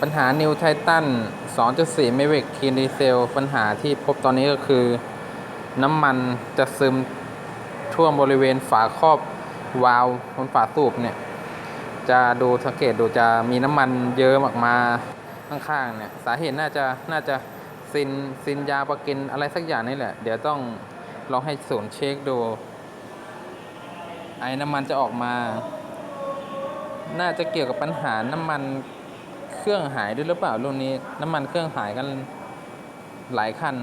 ปัญหา New Titan 2.4 m a v i c Clean Diesel ปัญหาที่พบตอนนี้ก็คือ น้ำมันจะซึมท่วมบริเวณฝาครอบวาล์วบนฝาสูบเนี่ย จะดูสังเกตดูจะมีน้ำมันเยิ้มออกมาข้างๆเนี่ย สาเหตุน่าจะน่าจะซินซินยาปะกินอะไรสักอย่างนี่แหละ เดี๋ยวต้องลองให้ศูนย์เช็คดู ไอ้น้ำมันจะออกมา น่าจะเกี่ยวกับปัญหาน้ำมัน เครื่องหายด้วยหรือเปล่ารุ่นนี้ น้ำมันเครื่องหายกันหลายคัน